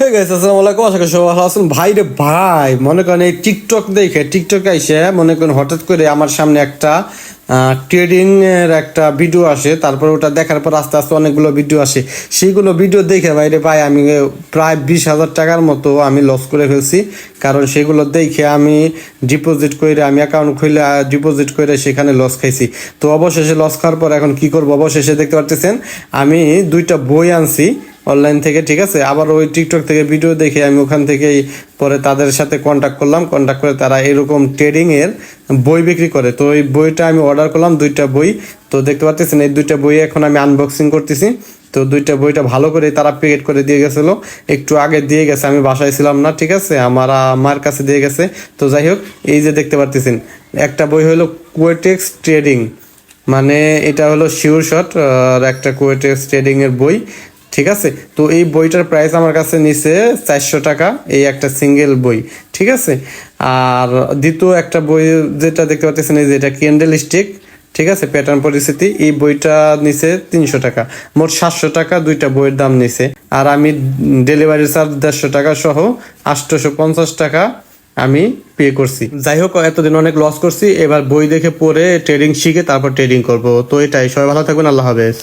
Hey guys, আসসালামু আলাইকুম। আশা করি সবাই ভালো আছেন। ভাই রে ভাই, মনে করেন এই টিকটক দেখে, টিকটক আইসে, মনে করেন হঠাৎ করে আমার সামনে একটা ট্রেডিং এর একটা ভিডিও আসে। তারপর ওটা দেখার পর আস্তে আস্তে অনেকগুলো ভিডিও আসে। সেইগুলো ভিডিও দেখে, ভাই রে ভাই, আমি প্রায় বিশ হাজার টাকার মতো আমি লস করে ফেলছি। কারণ সেগুলো দেখে আমি ডিপোজিট করে, আমি অ্যাকাউন্ট খুলে ডিপোজিট করে সেখানে লস খাইছি। তো অবশেষে লস খাওয়ার পর এখন কি করব? অবশেষে দেখতে পারতেছেন, আমি দুইটা বই আনছি। অনলাইন থেকে, ঠিক আছে? আবার ওই টিকটক থেকে ভিডিও দেখে আমি ওখান থেকেই পরে তাদের সাথে কন্ট্যাক্ট করলাম। কন্ট্যাক্ট করে তারা এরকম ট্রেডিং এর বই বিক্রি করে। তো ওই বইটা আমি অর্ডার করলাম, দুইটা বই। তো দেখতে পাচ্ছেন এই দুইটা বই এখন আমি আনবক্সিং করতেছি। তো দুইটা বইটা ভালো করে তারা প্যাকেট করে দিয়ে গেছিল। একটু আগে দিয়ে গেছে, আমি বাসায় ছিলাম না, ঠিক আছে? আমার আমার কাছে দিয়ে গেছে। তো যাই হোক, এই যে দেখতে পারতেছেন, একটা বই হলো কুয়েটেক্স ট্রেডিং মানে এটা হলো শিওর শট আর একটা কুয়েটেক্স ট্রেডিং এর বই। ঠিক আছে? তো এই বইটার প্রাইস আমার কাছে নিছে চারশো টাকা, এই একটা সিঙ্গেল বই, ঠিক আছে? আর দ্বিতীয় একটা বই যেটা দেখতে পাচ্ছেন, এই যে এটা ক্যান্ডেল স্টিক ঠিক আছে? প্যাটার্ন পরিস্থিতি, এই বইটা নিছে তিনশো টাকা। মোট সাতশো টাকা দুইটা বইয়ের দাম নিছে। আর আমি ডেলিভারি চার্জ দেড়শো টাকা সহ আটশোশো পঞ্চাশ টাকা আমি পে করছি। যাই হোক, এতদিন অনেক লস করছি। এবার বই দেখে পড়ে ট্রেডিং শিখে তারপর ট্রেডিং করব। তো এটাই, সবাই ভালো থাকবেন, আল্লাহ হাফেজ।